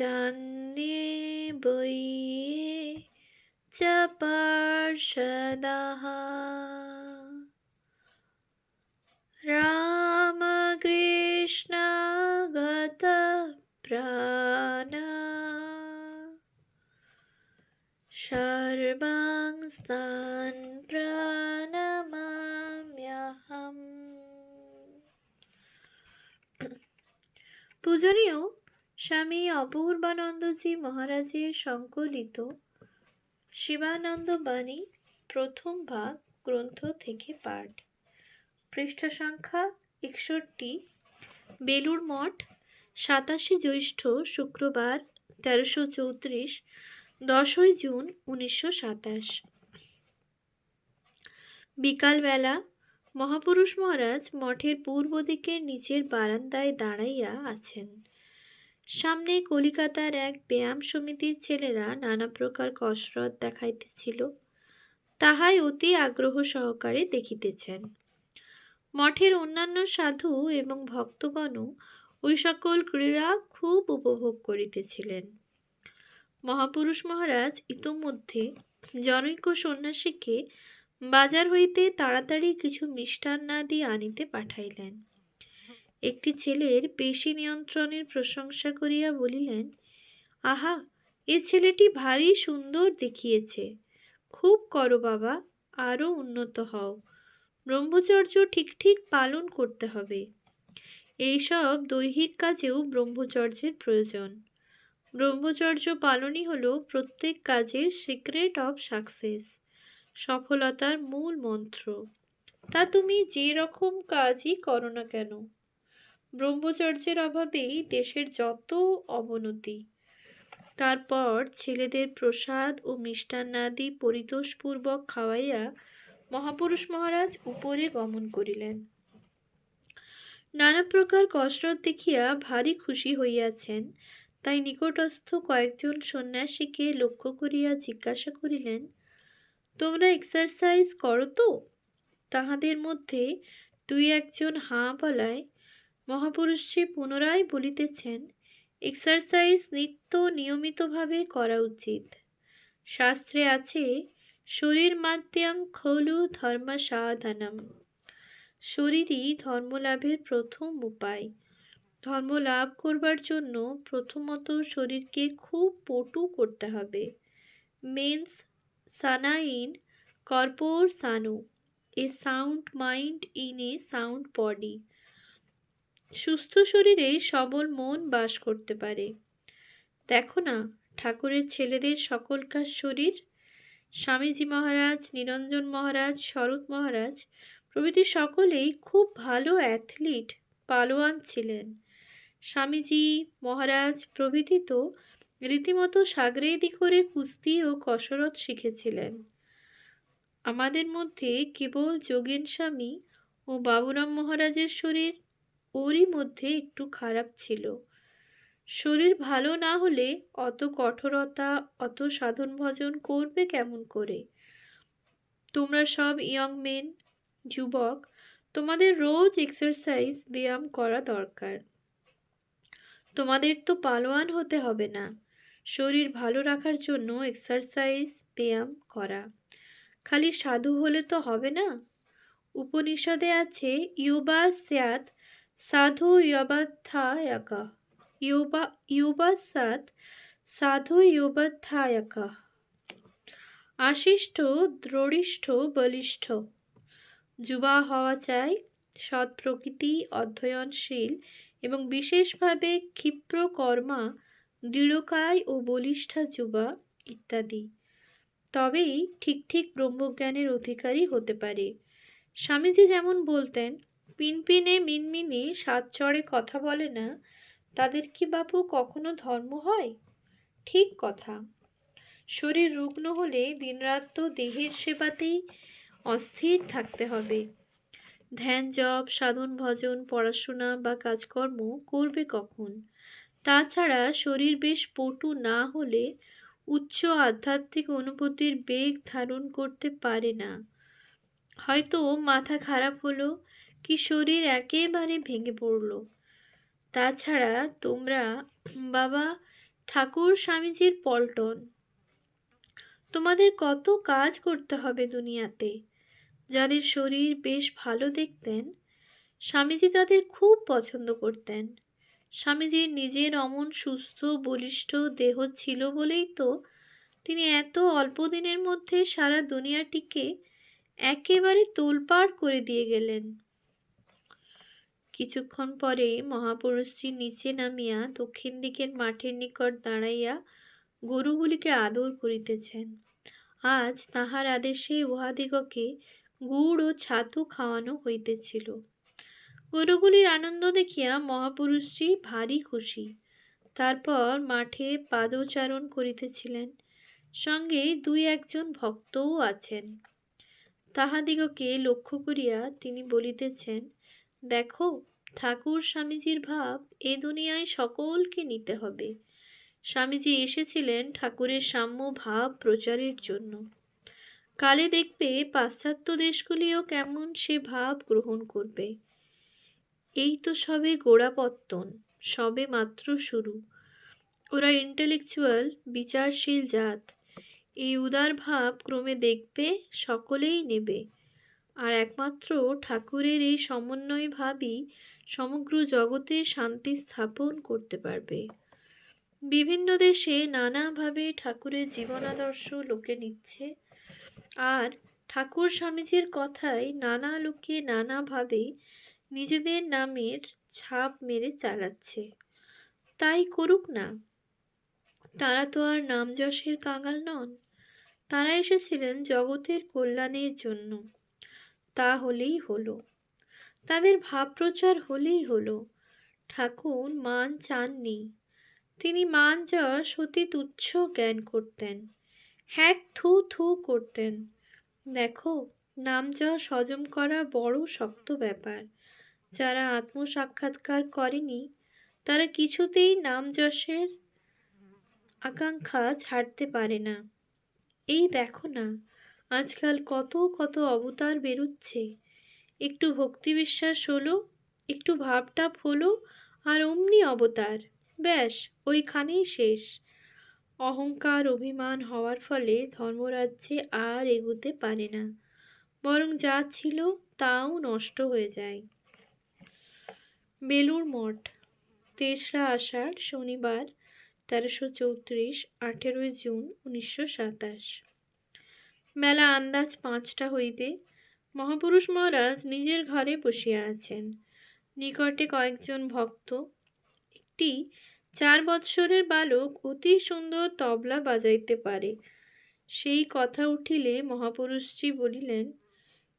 চান্নে বইয়ে চাপার সদা রাম কৃষ্ণ গত প্রাণ। সর্বং স্থান প্রাণমাম্যহম। পূজনীয় স্বামী অপূর্বানন্দজি মহারাজের সংকলিত শিবানন্দ বাণী প্রথম ভাগ, গ্রন্থ থেকে পাঠ। পৃষ্ঠা সংখ্যা একষট্টি। বেলুর মঠ, সাতাশে জ্যৈষ্ঠ শুক্রবার, তেরোশো চৌত্রিশ, দশই জুন, উনিশশো সাতাশ। বিকালবেলা মহাপুরুষ মহারাজ মঠের পূর্ব দিকের নিচের বারান্দায় দাঁড়াইয়া আছেন। সামনে কলিকাতার এক ব্যায়াম সমিতির ছেলেরা নানা প্রকার কসরত দেখাইতেছিল, তাহাই অতি আগ্রহ সহকারে দেখিতেছেন। মঠের অন্যান্য সাধু এবং ভক্তগণও ওই সকল ক্রীড়া খুব উপভোগ করিতেছিলেন। মহাপুরুষ মহারাজ ইতোমধ্যে জনৈক সন্ন্যাসীকে বাজার হইতে তাড়াতাড়ি কিছু মিষ্টান্নাদি আনিতে পাঠাইলেন। একটি ছেলের পেশি নিয়ন্ত্রণের প্রশংসা করিয়া বলিলেন, আহা, এ ছেলেটি ভারী সুন্দর দেখিয়েছে। খুব করো বাবা, আরও উন্নত হও। ব্রহ্মচর্য ঠিক ঠিক পালন করতে হবে। এইসব দৈহিক কাজেও ব্রহ্মচর্যের প্রয়োজন। ব্রহ্মচর্য পালনই হলো প্রত্যেক কাজের সিক্রেট অফ সাকসেস সফলতার মূল মন্ত্র। তা তুমি যে রকম কাজই করো না কেন ব্রহ্মচর্যের অভাবেই দেশের যত অবনতি, তারপর ছেলেদের প্রসাদ ও মিষ্টান্নাদি পরিতোষপূর্বক খাওয়াইয়া মহাপুরুষ মহারাজ উপরে গমন করিলেন। নানা প্রকার কসরত দেখিয়া ভারী খুশি হইয়াছেন। তাই নিকটস্থ কয়েকজন সন্ন্যাসীকে লক্ষ্য করিয়া জিজ্ঞাসা করিলেন, তোমরা এক্সারসাইজ করো তো? তাহাদের মধ্যে দুই একজন হাঁ বলায় মহাপুরুষজি পুনরায় বলিতেছেন, এক্সারসাইজ নিত্য নিয়মিতভাবে করা উচিত। শাস্ত্রে আছে শরীর মাধ্যম খলু ধর্ম সাধনম শরীরই ধর্মলাভের প্রথম উপায়। ধর্ম লাভ করবার জন্য প্রথমত শরীরকে খুব পটু করতে হবে। মেন্স সানাইন কর্পোর Sanu, a sound mind in a sound body. সুস্থ শরীরে সবল মন বাস করতে পারে। দেখো না, ঠাকুরের ছেলেদের সকলকার শরীর? স্বামীজি মহারাজ, নিরঞ্জন মহারাজ, শরৎ মহারাজ, প্রভৃতি সকলেই খুব ভালো অ্যাথলিট পালোয়ান ছিলেন। স্বামীজি মহারাজ প্রভৃতি তো রীতিমতো সাগরেদি করে কুস্তি ও কসরত শিখেছিলেন। আমাদের মধ্যে কেবল যোগেন স্বামী ও বাবুরাম মহারাজের শরীর ওরই মধ্যে একটু খারাপ ছিল। শরীর ভালো না হলে অত কঠোরতা, অত সাধন ভজন করবে কেমন করে? তোমরা সব ইয়ং মেন যুবক, তোমাদের রোজ এক্সারসাইজ ব্যায়াম করা দরকার। তোমাদের তো পালোয়ান হতে হবে না। শরীর ভালো রাখার জন্য এক্সারসাইজ ব্যায়াম করা। খালি সাধু হলে তো হবে না। উপনিষদে আছে, ইউবা স্যাত সাধু ইয়বাধ্যায়কা ইউবা ইউবা সাত সাধু ইউবাধ্যায়কা আশিষ্ট দ্রঢ়িষ্ঠ বলিষ্ঠ। যুবা হওয়া চাই, সৎ প্রকৃতি, অধ্যয়নশীল এবং বিশেষভাবে ক্ষিপ্র কর্মা, দৃঢ়কায় ও বলিষ্ঠা যুবা ইত্যাদি। তবেই ঠিক ঠিক ব্রহ্মজ্ঞানের অধিকারী হতে পারে। স্বামীজি যেমন বলতেন পিনপিনে মিনমিনে সাত চড়ে কথা বলে না, তাদের কি বাপু কখনো ধর্ম হয়? ঠিক কথা। শরীর রুগ্ন হলে দিনরাত তো দেহের সেবাতেই অস্থির থাকতে হবে। ধ্যান, জপ, সাধন, ভজন, পড়াশোনা বা কাজকর্ম করবে কখন? তাছাড়া শরীর বেশ পটু না হলে উচ্চ আধ্যাত্মিক অনুভূতির বেগ ধারণ করতে পারে না। হয়তো মাথা খারাপ হলো কি শরীর একেবারে ভেঙে পড়ল। তাছাড়া তোমরা, বাবা, ঠাকুর স্বামীজির পল্টন, তোমাদের কত কাজ করতে হবে দুনিয়াতে। যাদের শরীর বেশ ভালো দেখতেন, স্বামীজি তাদের খুব পছন্দ করতেন। স্বামীজির নিজের অমন সুস্থ, বলিষ্ঠ দেহ ছিল বলেই তো তিনি এত অল্প দিনের মধ্যে সারা দুনিয়াটিকে একেবারে তোলপাড় করে দিয়ে গেলেন। কিছুক্ষণ পরে মহাপুরুষজি নিচে নামিয়া দক্ষিণ দিকের মাঠের নিকট দাঁড়াইয়া গরুগুলিকে আদর করিতেছেন। আজ তাহার আদেশে উহাদিগকে গুড় ও ছাতু খাওয়ানো হইতেছিল। গরুগুলির আনন্দ দেখিয়া মহাপুরুষজি ভারী খুশি। তারপর মাঠে পাদচারণ করিতেছিলেন। সঙ্গে দুই একজন ভক্তও আছেন। তাহাদিগকে লক্ষ্য করিয়া তিনি বলিতেছেন, দেখো ঠাকুর স্বামীজির ভাব এ দুনিয়ায় সকলকে নিতে হবে। স্বামীজি এসেছিলেন ঠাকুরের সাম্য ভাব প্রচারের জন্য। কালে দেখবে পাশ্চাত্য দেশগুলিও কেমন সে ভাব গ্রহণ করবে। এই তো সবে গোড়াপত্তন, সবে মাত্র শুরু। ওরা ইন্টেলেকচুয়াল, বিচারশীল জাত। এই উদার ভাব ক্রমে দেখবে, সকলেই নেবে। আর একমাত্র ঠাকুরের এই সমন্বয় ভাবই সমগ্র জগতে শান্তি স্থাপন করতে পারবে। বিভিন্ন দেশে নানাভাবে ঠাকুরের জীবনাদর্শ লোকে নিচ্ছে। আর ঠাকুর স্বামীজির কথায় নানা লোকে নানাভাবে নিজেদের নামের ছাপ মেরে চালাচ্ছে। তাই করুক না। তারা তো আর নাম যশের কাঙাল নন। তারা এসেছিলেন জগতের কল্যাণের জন্য। তা হলেই হলো। তাদের ভাব প্রচার হলেই হলো। ঠাকুর মান চাননি। তিনি মান যশ অতি তুচ্ছ জ্ঞান করতেন। হ্যাক থু থু করতেন। দেখো, নাম যশ হজম করা বড় শক্ত ব্যাপার। যারা আত্মসাক্ষাৎকার করেনি, তারা কিছুতেই নাম যশের আকাঙ্ক্ষা ছাড়তে পারে না। এই দেখো না আজকাল কত কত অবতার বেরুচ্ছে। একটু ভক্তি বিশ্বাস হলো, একটু ভাবটাপ হলো, আর অমনি অবতার। ব্যাস, ওইখানেই শেষ। অহংকার অভিমান হওয়ার ফলে ধর্মরাজ্যে আর এগুতে পারে না। বরং যা ছিল তাও নষ্ট হয়ে যায়। বেলুর মঠ, তেসরা আষাঢ় শনিবার তেরোশো চৌত্রিশ আঠেরোই জুন উনিশশো সাতাশ। বেলা আন্দাজ পাঁচটা হইবে। মহাপুরুষ মহারাজ নিজের ঘরে বসিয়া আছেন। নিকটে কয়েকজন ভক্ত। একটি চার বৎসরের বালক অতি সুন্দর তবলা বাজাইতে পারে। সেই কথা উঠিলে মহাপুরুষজি বলিলেন,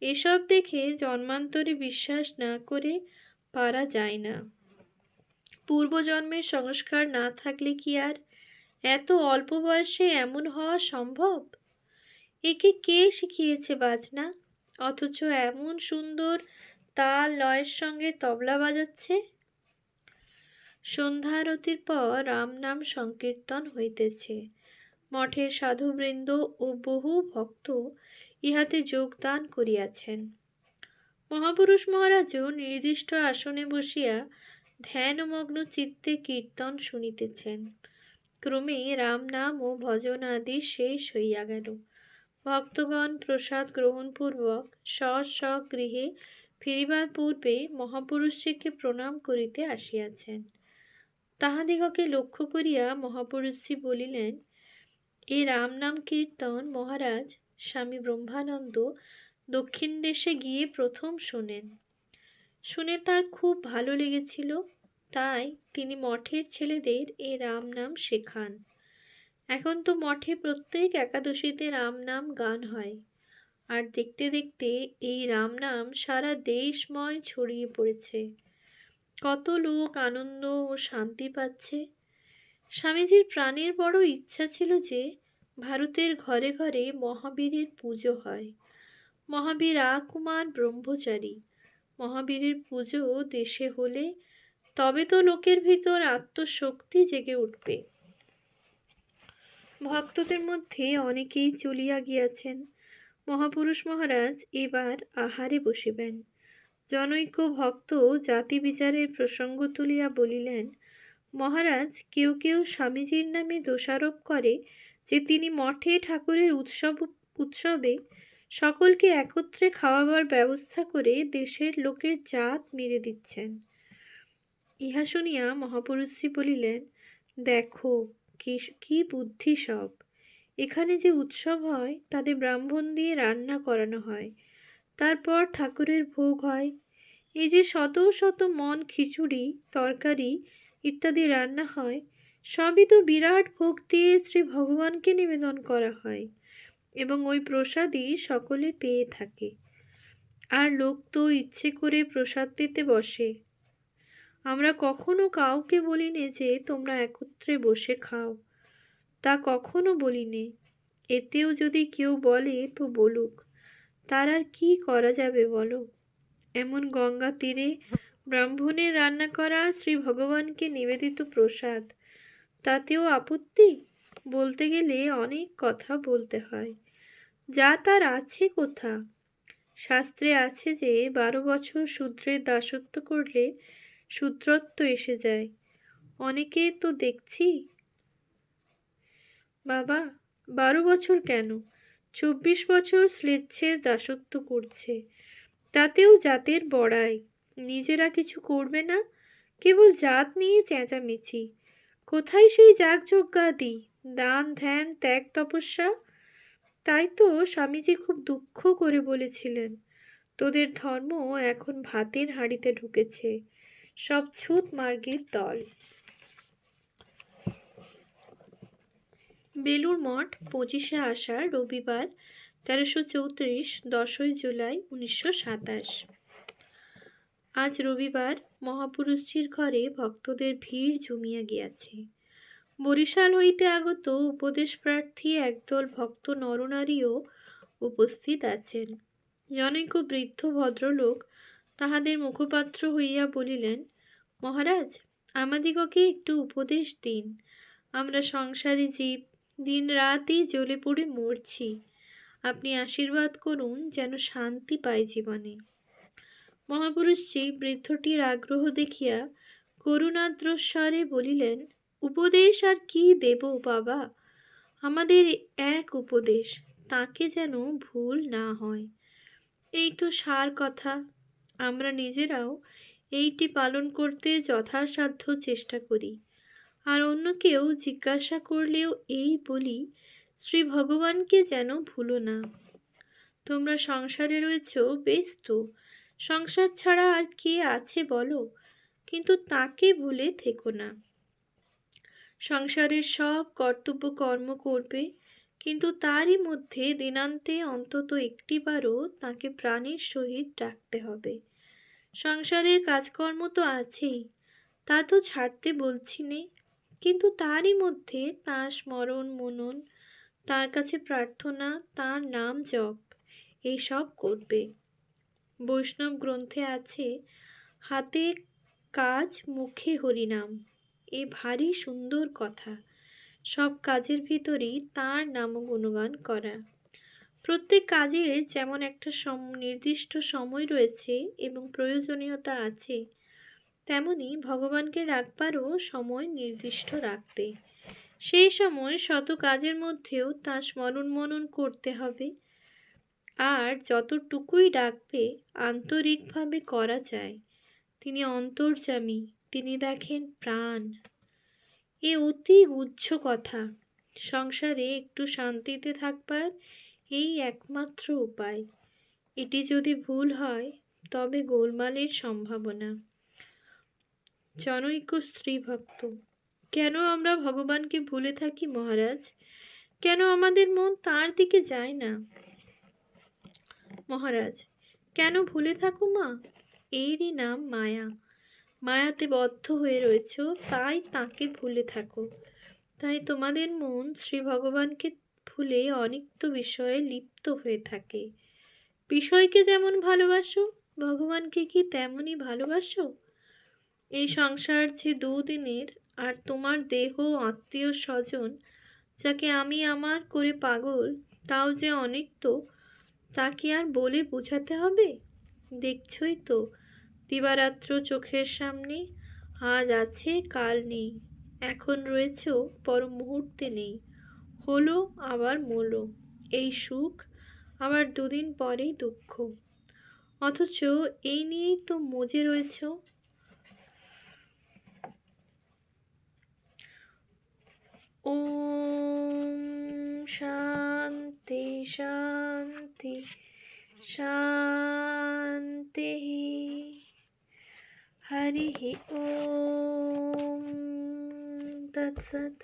এসব দেখে জন্মান্তরে বিশ্বাস না করে পারা যায় না। পূর্বজন্মের সংস্কার না থাকলে কি আর এত অল্প বয়সে এমন হওয়া সম্ভব? একে কে শিখিয়েছে বাজনা? অথচ এমন সুন্দর তাল লয়ের সঙ্গে তবলা বাজাচ্ছে। সন্ধ্যারতির পর রাম নাম সংকীর্তন হইতেছে। মঠের সাধুবৃন্দ ও বহু ভক্ত ইহাতে যোগদান করিয়াছেন। মহাপুরুষ মহারাজও নির্দিষ্ট আসনে বসিয়া ধ্যানমগ্ন চিত্তে কীর্তন শুনিতেছেন। ক্রমে রাম নাম ও ভজন আদি শেষ হইয়া গেল। ভক্তগণ প্রসাদ গ্রহণপূর্বক স্ব স্ব গৃহে ফিরিবার পূর্বে মহাপুরুষজিকে প্রণাম করিতে আসিয়াছেন। তাহাদিগকে লক্ষ্য করিয়া মহাপুরুষজি বলিলেন, এ রাম নাম কীর্তন মহারাজ স্বামী ব্রহ্মানন্দ দক্ষিণ দেশে গিয়ে প্রথম শোনেন। শুনে তার খুব ভালো লেগেছিল, তাই তিনি মঠের ছেলেদের এ রাম নাম শেখান। এখন তো মঠে প্রত্যেক একাদশীতে রাম নাম গান হয়। আর দেখতে দেখতে এই রাম নাম সারা দেশময় ছড়িয়ে পড়েছে। কত লোক আনন্দ ও শান্তি পাচ্ছে। স্বামীজির প্রাণের বড় ইচ্ছা ছিল যে ভারতের ঘরে ঘরে মহাবীরের পুজো হয়। মহাবীর আকুমার ব্রহ্মচারী। মহাবীরের পুজো দেশে হলে তবে তো লোকের ভিতর আত্মশক্তি জেগে উঠবে। ভক্তদের মধ্যে অনেকেই চলিয়া গিয়াছেন। মহাপুরুষ মহারাজ এবার আহারে বসিবেন। জনৈক ভক্ত জাতি বিচারের প্রসঙ্গ তুলিয়া বলিলেন, মহারাজ, কেউ কেউ স্বামীজির নামে দোষারোপ করে যে তিনি মঠে ঠাকুরের উৎসব, উৎসবে সকলকে একত্রে খাওয়াবার ব্যবস্থা করে দেশের লোকের জাত মেরে দিচ্ছেন। ইহা শুনিয়া মহাপুরুষজি বলিলেন, দেখো কি কি বুদ্ধি সব? এখানে যে উৎসব হয়, তাতে ব্রাহ্মণ দিয়ে রান্না করানো হয়। তারপর ঠাকুরের ভোগ হয়। এই যে শত শত মন খিচুড়ি, তরকারি ইত্যাদি রান্না হয়, সবই তো বিরাট ভোগ দিয়ে শ্রী ভগবানকে নিবেদন করা হয় এবং ওই প্রসাদই সকলে পেয়ে থাকে। আর লোক তো ইচ্ছে করে প্রসাদ পেতে বসে। আমরা কখনো কাউকে বলিনি যে তোমরা একত্রে বসে খাও। তা কখনো বলিনি। এতেও যদি কেউ বলে, তো বলুক। তার আর কি করা যাবে বলো? এমন গঙ্গা তীরে ব্রাহ্মণের রান্না করা শ্রী ভগবানকে নিবেদিত প্রসাদ, তাতেও আপত্তি? বলতে গেলে অনেক কথা বলতে হয়। যা তার আছে কোথা? শাস্ত্রে আছে যে বারো বছর শূদ্রের দাসত্ব করলে শূদ্রত্ব এসে যায়। অনেকে তো দেখছি। বাবা, বারো বছর কেন? চব্বিশ বছর স্লেচ্ছের দাসত্ব করছে। তাতেও জাতের বড়াই। নিজেরা কিছু করবে না? কেবল জাত নিয়ে চেঁচামেচি। কোথায় সেই যাগযজ্ঞাদি দান, ধ্যান, ত্যাগ, তপস্যা? তাই তো স্বামীজি খুব দুঃখ করে বলেছিলেন, তোদের ধর্ম এখন ভাতের হাঁড়িতে ঢুকেছে। সব ছুত মার্গের দল। বেলুর মঠ পঁচিশে আষাঢ়, রবিবার তেরোশো চৌত্রিশ, দশই জুলাই উনিশশো সাতাশ। আজ রবিবার মহাপুরুষজির ঘরে ভক্তদের ভিড় জমিয়া গিয়াছে। বরিশাল হইতে আগত উপদেশ প্রার্থী একদল ভক্ত নরনারীও উপস্থিত আছেন। জনৈক বৃদ্ধ ভদ্রলোক তাহাদের মুখপাত্র হইয়া বলিলেন, মহারাজ, আমাদিগকে একটু উপদেশ দিন। আমরা সংসারী জীব, দিন রাতই জ্বলে পড়ে মরছি। আপনি আশীর্বাদ করুন যেন শান্তি পাই জীবনে। মহাপুরুষজি বৃদ্ধটির আগ্রহ দেখিয়া করুণাদ্রস্বরে বলিলেন, উপদেশ আর কি দেব বাবা? আমাদের এক উপদেশ, তাকে যেন ভুল না হয়। এই তো সার কথা। আমরা নিজেরাও এইটি পালন করতে যথাসাধ্য চেষ্টা করি। আর অন্য কেউ জিজ্ঞাসা করলেও এই বলি, শ্রী ভগবানকে যেন ভুলো না। তোমরা সংসারে রয়েছ, বেশ তো। সংসার ছাড়া আর কে আছে বলো? কিন্তু তাকে ভুলে থেকো না। সংসারের সব কর্তব্য কর্ম করবে, কিন্তু তারই মধ্যে দিনান্তে অন্তত একটিবারও তাকে প্রাণের সহিত ডাকতে হবে। সংসারের কাজকর্ম তো আছেই, তা তো ছাড়তে বলছি নে। কিন্তু তারই মধ্যে তাঁর স্মরণ, মনন, তার কাছে প্রার্থনা, তার নাম জপ এইসব করবে। বৈষ্ণব গ্রন্থে আছে, হাতে কাজ, মুখে হরিনাম, এ ভারী সুন্দর কথা। সব কাজের ভিতরেই তার নাম গুণগান করা। প্রত্যেক কাজের যেমন একটা সম, নির্দিষ্ট সময় রয়েছে এবং প্রয়োজনীয়তা আছে, তেমনি ভগবানকে রাখবারও সময় নির্দিষ্ট রাখবে। সেই সময় শত কাজের মধ্যেও তার স্মরণ মনন করতে হবে। আর যতটুকুই ডাকবে, আন্তরিকভাবে করা যায়। তিনি অন্তর্যামী, তিনি দেখেন প্রাণ। এ অতি উচ্চ কথা। সংসারে একটু শান্তিতে থাকবার এই একমাত্র উপায়। এটি যদি ভুল হয়, তবে গোলমালের সম্ভাবনা। জনৈক স্ত্রী ভক্ত কেন আমরা ভগবানকে ভুলে থাকি মহারাজ? কেন আমাদের মন তার দিকে যায় না? মহারাজ, কেন ভুলে থাকো মা? এরই নাম মায়া। মায়াতে বদ্ধ হয়ে রয়েছ, তাই তাকে ভুলে থাকো। তাই তোমাদের মন শ্রী ভগবানকে ভুলে অনিত্য বিষয়ে লিপ্ত হয়ে থাকে। বিষয়কে যেমন ভালোবাসো, ভগবানকে কি তেমনই ভালোবাসো? এই সংসার যে দুদিনের আর তোমার দেহ আত্মীয় স্বজন, যাকে আমি আমার করে পাগল, তাও যে অনিত্য, তা কি আর বলে বোঝাতে হবে? দেখছই তো, দিবারাত্র চোখের সামনে আজ আছে, কাল নেই। এখন রয়েছে পর মুহূর্তে নেই। হলো আবার মলো এই সুখ আবার দুদিন পরেই দুঃখ অথচ এই নিয়েই তো মজে রয়েছ ওম শান্তি শান্তি শান্তি हरिः ॐ तत्सत्